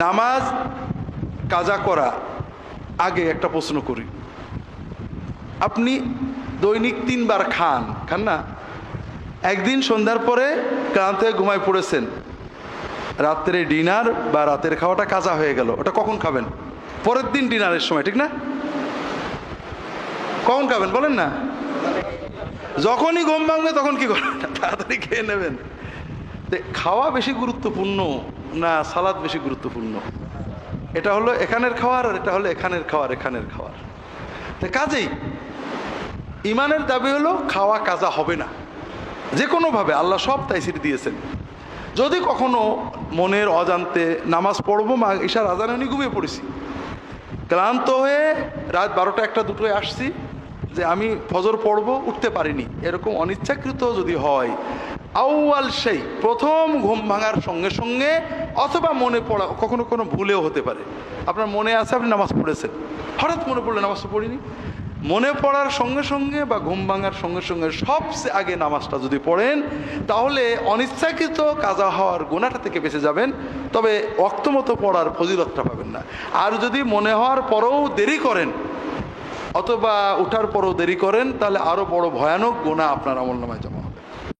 নামাজ, কাজা করা, আগে একটা প্রশ্ন করি। আপনি দৈনিক তিনবার খান খান না? একদিন সন্ধ্যার পরে ক্লান্তে ঘুমায় পড়েছেন। রাত্রে ডিনার বা রাতের খাওয়াটা কাজা হয়ে গেল। ওটা কখন খাবেন? পরের দিন ডিনারের সময়, ঠিক না? কখন খাবেন বলেন না? যখনই ঘুম ভাঙবে তখন কি করবেন তাড়াতাড়ি খেয়ে নেবেন। খাওয়া বেশি গুরুত্বপূর্ণ না সালাদ বেশি গুরুত্বপূর্ণ? এটা হলো এখানের খাওয়ার আর এটা হলো এখানের খাওয়ার এখানের খাওয়ার। তো কাজেই ইমানের দাবি হলো খাওয়া কাজা হবে না। যে কোনোভাবে আল্লাহ সব তাইসির দিয়েছেন। যদি কখনো মনের অজান্তে নামাজ পড়ব, মা ঈশার আজানে উনি ঘুমিয়ে পড়েছি। ক্লান্ত হয়ে রাত বারোটা একটা দুটোয় আসছি যে আমি ফজর পড়ব, উঠতে পারিনি। এরকম অনিচ্ছাকৃত যদি হয়, আউয়াল সেই, প্রথম ঘুম ভাঙার সঙ্গে সঙ্গে, অথবা মনে পড়া, কখনো কোনো ভুলেও হতে পারে। আপনার মনে আছে আপনি নামাজ পড়েছেন। হঠাৎ মনে পড়লে নামাজ পড়িনি। মনে পড়ার সঙ্গে সঙ্গে বা ঘুম ভাঙার সঙ্গে সঙ্গে সবচেয়ে আগে নামাজটা যদি পড়েন, তাহলে অনিচ্ছাকৃত কাজা হওয়ার গোনাটা থেকে বেঁচে যাবেন, তবে অক্তমতো পড়ার ফজিলতটা পাবেন না। আর যদি মনে হওয়ার পরেও দেরি করেন অথবা ওঠার পরও দেরি করেন তাহলে আরও বড় ভয়ানক গোনা আপনার আমল নামায় জমা